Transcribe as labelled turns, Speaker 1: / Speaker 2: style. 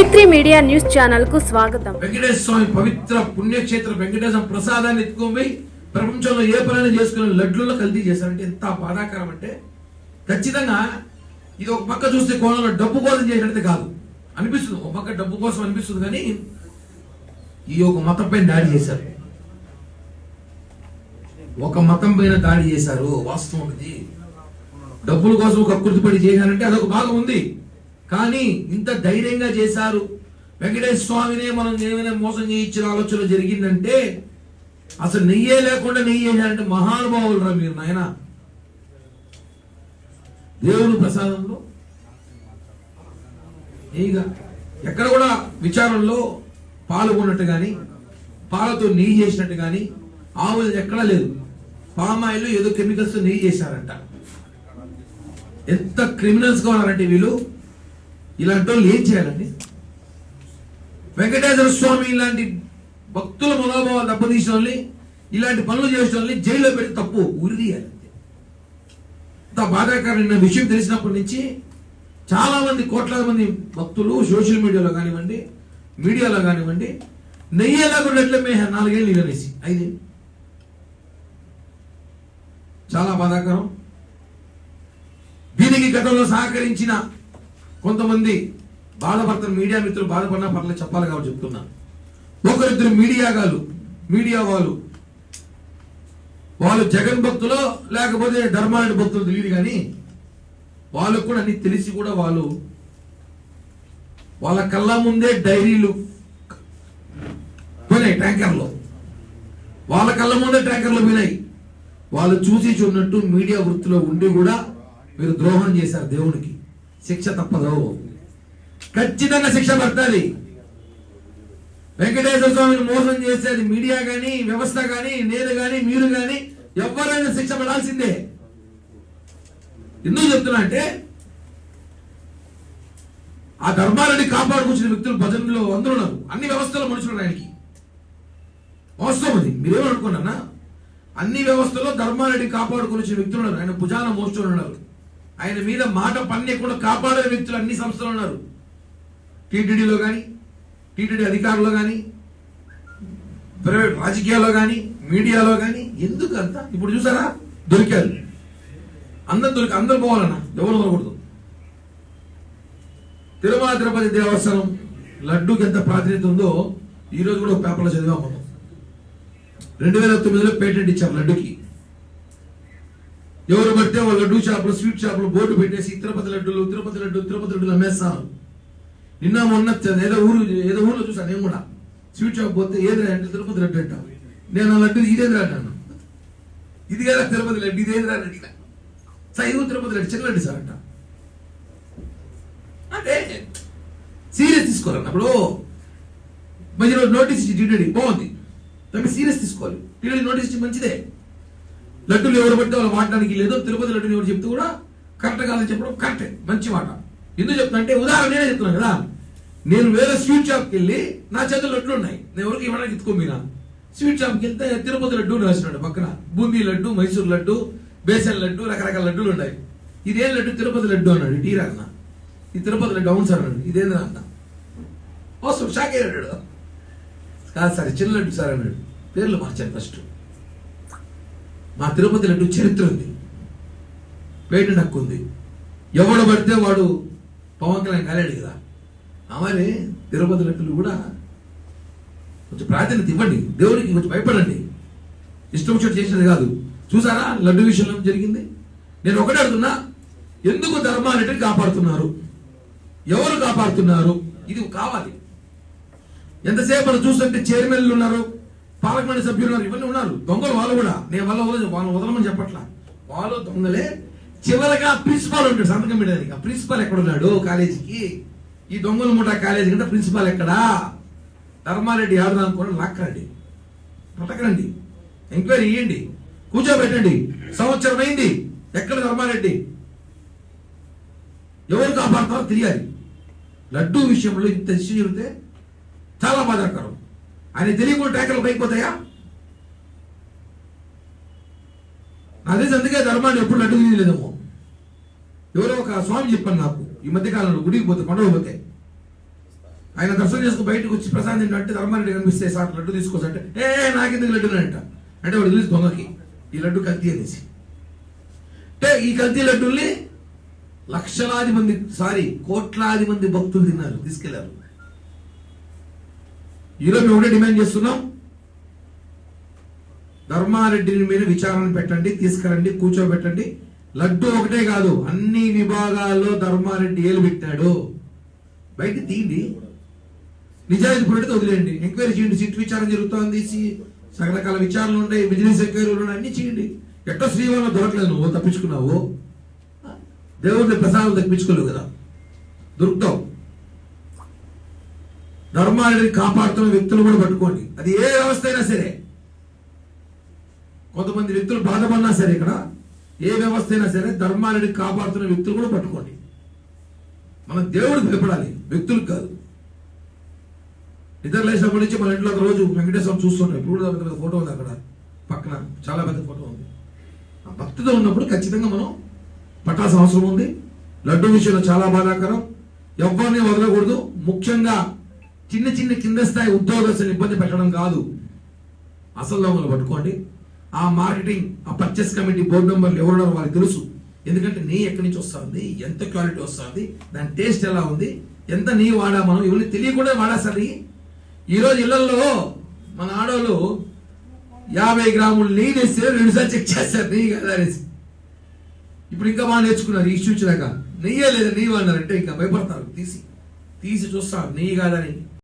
Speaker 1: మైత్రి media news ఛానల్కు స్వాగతం.
Speaker 2: వెంకటేశ్వర స్వామి పవిత్ర పుణ్యక్షేత్ర వెంకటేశ్వర ప్రసాదాన్ని ఎత్తుకొని ప్రపంచంలో ఏ పనైనా చేసుకుని లడ్లలో కల్తీ చేశారంటే ఎంత బాధాకరం అంటే ఖచ్చితంగా ఇది ఒక పక్క చూస్తే కోణంలో డబ్బు కోసం చేసినట్టు కాదు. అనిపిస్తుంది ఒక పక్క డబ్బు కోసం అనిపిస్తుంది కానీ ఈ ఒక మతం పైన దాడి చేశారు. ఒక మతం పైన దాడి చేశారు వాస్తవం ఇది. డబ్బుల కోసం కక్కుర్తిపడి చేశారంటే అదొక భాగం ఉంది. కానీ ఇంత ధైర్యంగా చేశారు. వెంకటేశ్వర స్వామినే మనం ఏమైనా మోసం చేయించిన ఆలోచన జరిగిందంటే అసలు నెయ్యే లేకుండా నెయ్యి చేశారంటే మహానుభావులు రా మీరు నాయన. దేవుని ప్రసాదంలో నెయ్యిగా. ఎక్కడ కూడా విచారంలో పాల్గొన్నట్టు కానీ పాలతో నెయ్యి చేసినట్టు కానీ ఆవులు ఎక్కడా లేదు పామాయిల్ ఏదో కెమికల్స్ నెయ్యి చేశారంట. ఎంత క్రిమినల్స్గా ఉన్నారంటే వీళ్ళు? ఇలాంటి వాళ్ళు ఏం చేయాలండి? వెంకటేశ్వర స్వామి ఇలాంటి భక్తుల మనోభావాలు దెబ్బతీసిన వాళ్ళని ఇలాంటి పనులు చేసిన వాళ్ళని జైల్లో పెట్టి తప్పు ఉరిదీయాలి అంతే. ఇంత బాధాకరమైన విషయం తెలిసినప్పటి నుంచి చాలా మంది కోట్లాది మంది భక్తులు సోషల్ మీడియాలో కానివ్వండి మీడియాలో కానివ్వండి నెయ్యి ఎలాగుండట్లే మే నాలుగేళ్ళు ఇదనేసి ఐదు చాలా బాధాకరం. దీనికి గతంలో సహకరించిన కొంతమంది బాధపడుతున్న మీడియా మిత్రులు బాధపడినా పర్లేదు చెప్పాలి కాబట్టి చెప్తున్నా. ఒకరిద్దరు మీడియా గాలు మీడియా వాళ్ళు. వాళ్ళు జగన్ భక్తులో లేకపోతే ధర్మారెడ్డి భక్తులు తెలియదు కానీ వాళ్ళకు కూడా అన్ని తెలిసి కూడా వాళ్ళు వాళ్ళ కళ్ళ ముందే డైరీలు పోయినాయి ట్యాంకర్లో. వాళ్ళ కళ్ళ ముందే ట్యాంకర్లు పోయినాయి. వాళ్ళు చూసి చూడనట్టు మీడియా వృత్తిలో ఉండి కూడా మీరు ద్రోహం చేశారు దేవునికి. శిక్ష తప్పదు. ఖచ్చితంగా శిక్ష పడుతుంది. వెంకటేశ్వర స్వామిని మోసం చేసేది మీడియా కానీ వ్యవస్థ కానీ నేను కానీ మీరు కానీ ఎవరైనా శిక్ష పడాల్సిందే. ఎందుకు చెప్తున్నా అంటే ఆ ధర్మాలని కాపాడుకొచ్చిన వ్యక్తులు భజనలో అందరూ ఉన్నారు. అన్ని వ్యవస్థలు మనుషులు ఆయనకి. వాస్తవం అది. మీరేమనుకున్నానా అన్ని వ్యవస్థలో ధర్మాలని కాపాడుకొని వచ్చిన వ్యక్తులు ఉన్నారు. ఆయన భుజాన మోస్తూ ఉన్నారు. ఆయన మీద మాట పన్నెకుండా కాపాడే వ్యక్తులు అన్ని సంస్థలు ఉన్నారు. టీటీడీలో కానీ టీటీడీ అధికారులు కానీ ప్రైవేట్ రాజకీయాల్లో కానీ మీడియాలో కానీ ఎందుకు అంత? ఇప్పుడు చూసారా? దొరికారు. అందరు దొరికి అందరు పోవాలన్నా. ఎవరు దొరకూడదు తిరుమల తిరుపతి దేవస్థానం లడ్డూకి ఎంత ప్రాధాన్యత ఉందో ఈరోజు కూడా ఒక పేపర్లో చదివాము మనం. రెండు వేల తొమ్మిదిలో పేటెంట్ ఇచ్చారు లడ్డుకి. ఎవరు పడితే వాళ్ళు లడ్డు షాపులు స్వీట్ షాపులు బోర్డు పెట్టేసి తిరుపతి లడ్డూలు తిరుపతి లడ్డు తిరుపతి లడ్డూలు అమ్మేస్తాను నిన్న మొన్న ఏదో ఊరు ఏదో ఊర్లో చూసాను నేను కూడా. స్వీట్ షాప్ పోతే ఏది అంటే తిరుపతి లడ్డు అంటావు నేను ఆ లడ్డు ఇదేదిరా అంటాను. ఇది కదా తిరుపతి లడ్డు ఇదేదిరా అని అడిగిన. తిరుపతి లడ్డు? చిన్న లడ్డు సార్ అంట. అంటే సీరియస్ తీసుకోవాలి అప్పుడు మధ్యలో నోటీస్ ఇచ్చి టీడీ బాగుంది. దాన్ని సీరియస్ తీసుకోవాలి. టీడీ నోటీస్ ఇచ్చి మంచిదే. లడ్డూలు ఎవరు పడితే వాళ్ళు వాడడానికి లేదు. తిరుపతి లడ్డూలు ఎవరు చెప్తే కూడా కరెక్ట్ కాదని చెప్పడం కరెక్టే. మంచి మాట. ఎందుకు చెప్తున్నా అంటే ఉదాహరణ నేనే చెప్తున్నాను కదా. నేను వేరే స్వీట్ షాప్కి వెళ్ళి నా చేతులు లడ్లు ఉన్నాయి. నేను ఎవరికి ఇవ్వడానికి ఎత్తుకోమీనా స్వీట్ షాప్కి వెళ్తే తిరుపతి లడ్డు రాసినాడు పక్కన. బూందీ లడ్డు మైసూర్ లడ్డు బేసన్ లడ్డు రకరకాల లడ్డూలు ఉన్నాయి. ఇదేం లడ్డు? తిరుపతి లడ్డు అన్నాడు. టీరా అన్న. ఈ తిరుపతి లడ్డు అవును సార్ అన్నాడు. ఇదేందా అన్న? అవసరం షాక్ అయ్యాడు కాదు సార్ చిన్న లడ్డు సార్ అన్నాడు. పేర్లు మార్చాను ఫస్ట్. మా తిరుపతి లడ్డు చరిత్ర ఉంది. పేటెంట్ హక్కు ఉంది. ఎవడు పడితే వాడు పవన్ కళ్యాణ్ కాలేడు కదా. అవని తిరుపతి లడ్డులు కూడా కొంచెం ప్రాధాన్యత ఇవ్వండి. దేవుడికి కొంచెం భయపడండి. ఇష్టం చోటు చేసినది కాదు. చూసారా లడ్డు విషయంలో జరిగింది? నేను ఒకటే అడుగుతున్నా ఎందుకు ధర్మాన్ని కాపాడుతున్నారు? ఎవరు కాపాడుతున్నారు? ఇది కావాలి. ఎంతసేపు మనం చూస్తుంటే చైర్మన్లు ఉన్నారు? పార్లమెంట్ సభ్యులు ఉన్నారు ఇవన్నీ ఉన్నారు. దొంగలు వాళ్ళు కూడా. నేను వాళ్ళ వాళ్ళు వదలమని చెప్పట్లా. వాళ్ళు దొంగలే. చివరగా ప్రిన్సిపాల్ ఉంటాడు సంతకం పెట్టడానికి ప్రిన్సిపాల్ ఎక్కడ ఉన్నాడు కాలేజీకి? ఈ దొంగల మూట కాలేజీ కంటే ప్రిన్సిపాల్ ఎక్కడా? ధర్మారెడ్డి ఆడదాం అనుకోండి లాక్కరండి పట్టకరండి ఎంక్వైరీ ఇవ్వండి కూర్చోబెట్టండి. సంవత్సరం అయింది. ఎక్కడ ధర్మారెడ్డి? ఎవరు కాపాడతారో తెలియాలి. లడ్డూ విషయంలో ఇంత ఇష్యూ జరిగితే చాలా బాధాకరం. ఆయన తెలియకుండా ట్యాంకర్లు పైకి పోతాయా అదే అందుకే ధర్మాన్ని ఎప్పుడు లడ్డు తీయలేదేమో ఎవరో ఒక స్వామి చెప్పాను నాకు ఈ మధ్య కాలంలో గుడికి పోతే పండుగ పోతే. ఆయన దర్శనం చేసుకుని బయటకు వచ్చి ప్రసాదం ఏంటంటే ధర్మారెడ్డి కనిపిస్తే సార్ లడ్డు తీసుకోసంటే ఏ నాకెందుకు లడ్డు అంట అంటే వాడు తెలుసు దొంగకి ఈ లడ్డు కల్తీ అనేసి. అంటే ఈ కల్తీ లడ్డుల్ని లక్షలాది మంది సారీ కోట్లాది మంది భక్తులు తిన్నారు తీసుకెళ్ళారు. ఈరోజు మేము ఒకటే డిమాండ్ చేస్తున్నాం. ధర్మారెడ్డిని మీద విచారణ పెట్టండి తీసుకురండి కూర్చోబెట్టండి. లడ్డు ఒకటే కాదు అన్ని విభాగాల్లో ధర్మారెడ్డి ఏలు పెట్టాడు. బయట తీయండి. నిజాయితీ పుడితే వదిలేయండి. ఎంక్వైరీ చేయండి. సిట్ విచారణ జరుగుతోంది సి- విచారణలు ఉన్నాయి బిజినెస్ ఎంక్వైరీలు ఉన్నాయి అన్ని చేయండి. ఎట్టో శ్రీవాళ్ళ దొరకలేదు నువ్వు తప్పించుకున్నావు? దేవుడి ప్రసాదం తప్పించుకోలేవు కదా. దొరుకుతావు ధర్మాన్ని కాపాడుతున్న వ్యక్తులు కూడా పట్టుకోండి. అది ఏ వ్యవస్థ అయినా సరే. కొంతమంది వ్యక్తులు బాధపడినా సరే ఇక్కడ ఏ వ్యవస్థ అయినా సరే ధర్మాన్ని కాపాడుతున్న వ్యక్తులు కూడా పట్టుకోండి. మనం దేవుడు భయపడాలి వ్యక్తులకు కాదు. నిద్ర లేచినప్పటి నుంచి మన ఇంట్లో ఒక రోజు వెంకటేశ్వరం చూస్తున్నాం ఇప్పుడు కూడా ఫోటో ఉంది అక్కడ పక్కన. చాలా పెద్ద ఫోటో ఉంది. ఆ భక్తితో ఉన్నప్పుడు ఖచ్చితంగా మనం పట్టాల్సిన అవసరం ఉంది. లడ్డు విషయంలో చాలా బాధాకరం. ఎవరిని వదలకూడదు. ముఖ్యంగా చిన్న చిన్న కింద స్థాయి ఉద్యోగస్తులు ఇబ్బంది పెట్టడం కాదు. అసలు దోమలు పట్టుకోండి. ఆ మార్కెటింగ్ ఆ పర్చేస్ కమిటీ బోర్డు మెంబర్లు ఎవరున్నారో వాళ్ళకి తెలుసు. ఎందుకంటే నెయ్యి ఎక్కడి నుంచి వస్తుంది ఎంత క్వాలిటీ వస్తుంది దాని టేస్ట్ ఎలా ఉంది ఎంత నెయ్యి వాడా మనం ఇవన్నీ తెలియకుండా వాడాసరి ఈరోజు ఇళ్ళలో మన ఆడవాళ్ళు యాభై గ్రాములు నెయ్యి వేస్తే రెండుసార్లు చెక్ చేస్తారు నెయ్యి కదా అనేసి. ఇప్పుడు ఇంకా బాగా నేర్చుకున్నారు ఈ ఇష్యూ వచ్చినాక నెయ్యే లేదా నెయ్యి అన్నారంటే ఇంకా భయపడతారు తీసి. తీసి చూస్తారు నెయ్యి కాదని.